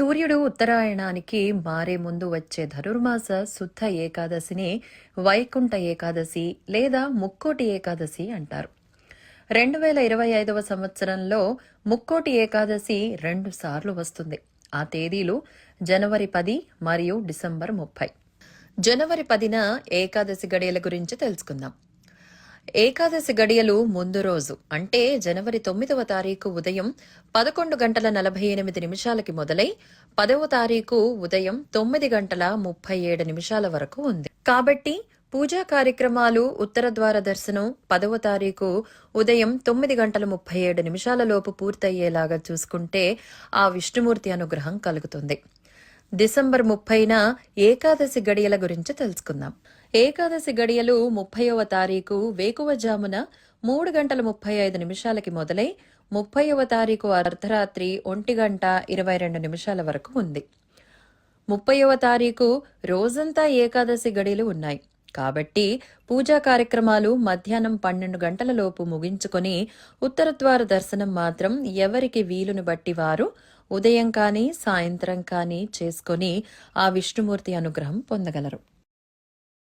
సూర్యుడు ఉత్తరాయణానికి మారే ముందు వచ్చే ధనుర్మాస శుద్ధ ఏకాదశిని వైకుంఠ ఏకాదశి లేదా ముక్కోటి ఏకాదశి అంటారు. రెండు వేల ఇరవై ఐదవ సంవత్సరంలో ముక్కోటి ఏకాదశి రెండు సార్లు వస్తుంది. ఆ తేదీలు జనవరి పది మరియు డిసెంబర్ ముప్పై. జనవరి పదిన ఏకాదశి గడియల గురించి తెలుసుకుందాం. ఏకాదశి గడియలు ముందు రోజు అంటే జనవరి తొమ్మిదవ తారీఖు ఉదయం పదకొండు గంటల నలభై ఎనిమిది నిమిషాలకి మొదలై పదవ తారీఖు ఉదయం తొమ్మిది గంటల ముప్పై ఏడు నిమిషాల వరకు ఉంది. కాబట్టి పూజా కార్యక్రమాలు ఉత్తర ద్వార దర్శనం పదవ తారీఖు ఉదయం తొమ్మిది గంటల ముప్పై ఏడు నిమిషాల లోపు పూర్తయ్యేలాగా చూసుకుంటే ఆ విష్ణుమూర్తి అనుగ్రహం కలుగుతుంది. డిసెంబర్ ముప్పైన ఏకాదశి గడియల గురించి తెలుసుకుందాం. ఏకాదశి గడియలు ముప్పైవ తారీఖు వేకువజామున మూడు గంటల ముప్పై ఐదు నిమిషాలకి మొదలై ముప్పైవ తారీఖు అర్ధరాత్రి ఒంటి గంట ఇరవై రెండు నిమిషాల వరకు ఉంది. ముప్పైవ తారీఖు రోజంతా ఏకాదశి గడియలు ఉన్నాయి. కాబట్టి పూజా కార్యక్రమాలు మధ్యాహ్నం పన్నెండు గంటలలోపు ముగించుకొని ఉత్తరద్వార దర్శనం మాత్రం ఎవరికి వీలును బట్టి వారు ఉదయం కానీ సాయంత్రం కానీ చేసుకొని ఆ విష్ణుమూర్తి అనుగ్రహం పొందగలరు.